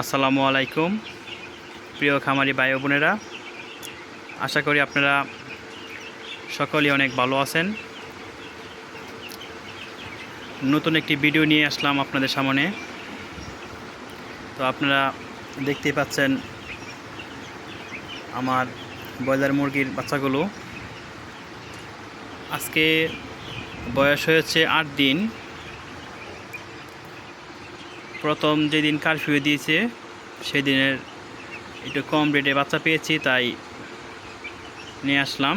আসসালামু আলাইকুম, প্রিয় খামারি ভাই বোনেরা। আশা করি আপনারা সকলেই অনেক ভালো আছেন। নতুন একটি ভিডিও নিয়ে আসলাম আপনাদের সামনে। তো আপনারা দেখতেই পাচ্ছেন আমার ব্রয়লার মুরগির বাচ্চাগুলো। আজকে বয়স হয়েছে আট দিন। প্রথম যেদিন কারফিউ দিয়েছে, সেদিনের একটু কম রেটে বাচ্চা পেয়েছি, তাই নিয়ে আসলাম।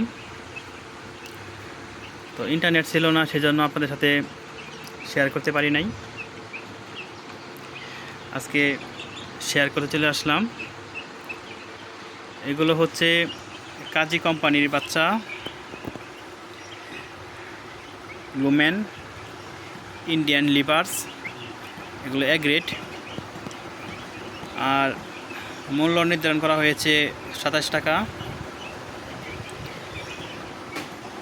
তো ইন্টারনেট ছিল না, সেজন্য আপনাদের সাথে শেয়ার করতে পারি নাই। আজকে শেয়ার করতে চলে আসলাম। এগুলো হচ্ছে কাজী কোম্পানির বাচ্চা লুমেন ইন্ডিয়ান লিভার্স এগুলো এক রেট আর মূল্য নির্ধারণ করা হয়েছে সাতাশ টাকা।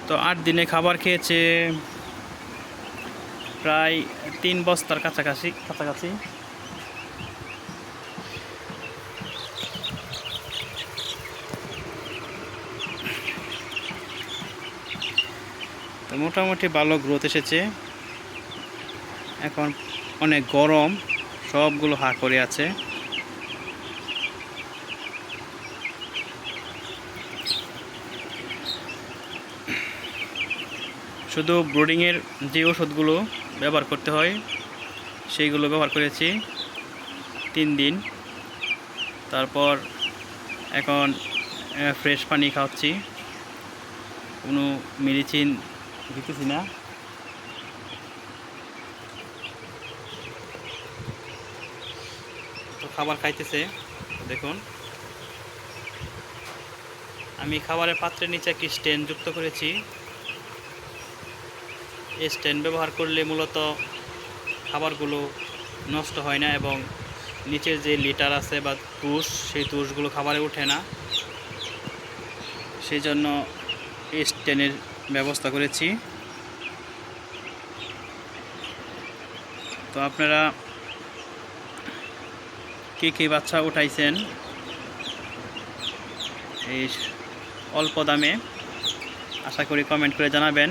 তো আট দিনে খাবার খেয়েছে প্রায় তিন বস্তার কাছাকাছি কাছাকাছি। তো মোটামুটি ভালো গ্রোথ এসেছে। এখন অনেক গরম, সবগুলো হা করে আছে। শুধু ব্রুডিংয়ের যে ওষুধগুলো ব্যবহার করতে হয়, সেইগুলো ব্যবহার করেছি তিন দিন। তারপর এখন ফ্রেশ পানি খাওয়াচ্ছি। কোনো মেডিসিন দিতেছি না। খাবার খাইতেছে, দেখুন। আমি খাবারের পাত্রের নিচে একটি স্ট্যান্ড যুক্ত করেছি। এই স্ট্যান্ড ব্যবহার করলে মূলত খাবারগুলো নষ্ট হয় না এবং নিচের যে লিটার আছে বা তুষ, সেই তুষগুলো খাবারে ওঠে না। সেই জন্য এই স্ট্যান্ডের ব্যবস্থা করেছি। তো আপনারা কী কী বাচ্চা উঠাইছেন? এই অল্প দামে। আশা করি কমেন্ট করে জানাবেন।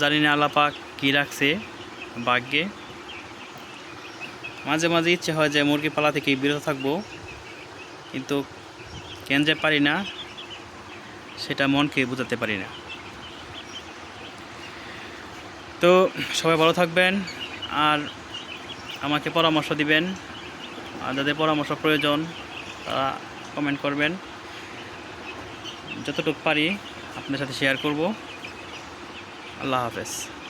জানি না আলাপাক কী রাখছে ভাগ্যে। মাঝে মাঝে ইচ্ছে হয় যে মুরগি পালা থেকে বিরত থাকব, কিন্তু কেন যে পারি না, সেটা মনকে বোঝাতে পারি না। তো সবাই ভালো থাকবেন, আর আমাকে পরামর্শ দিবেন। আর যাদের পরামর্শ প্রয়োজন, তারা কমেন্ট করবেন। যতটুকু পারি আপনার সাথে শেয়ার করব। আল্লাহ হাফেজ।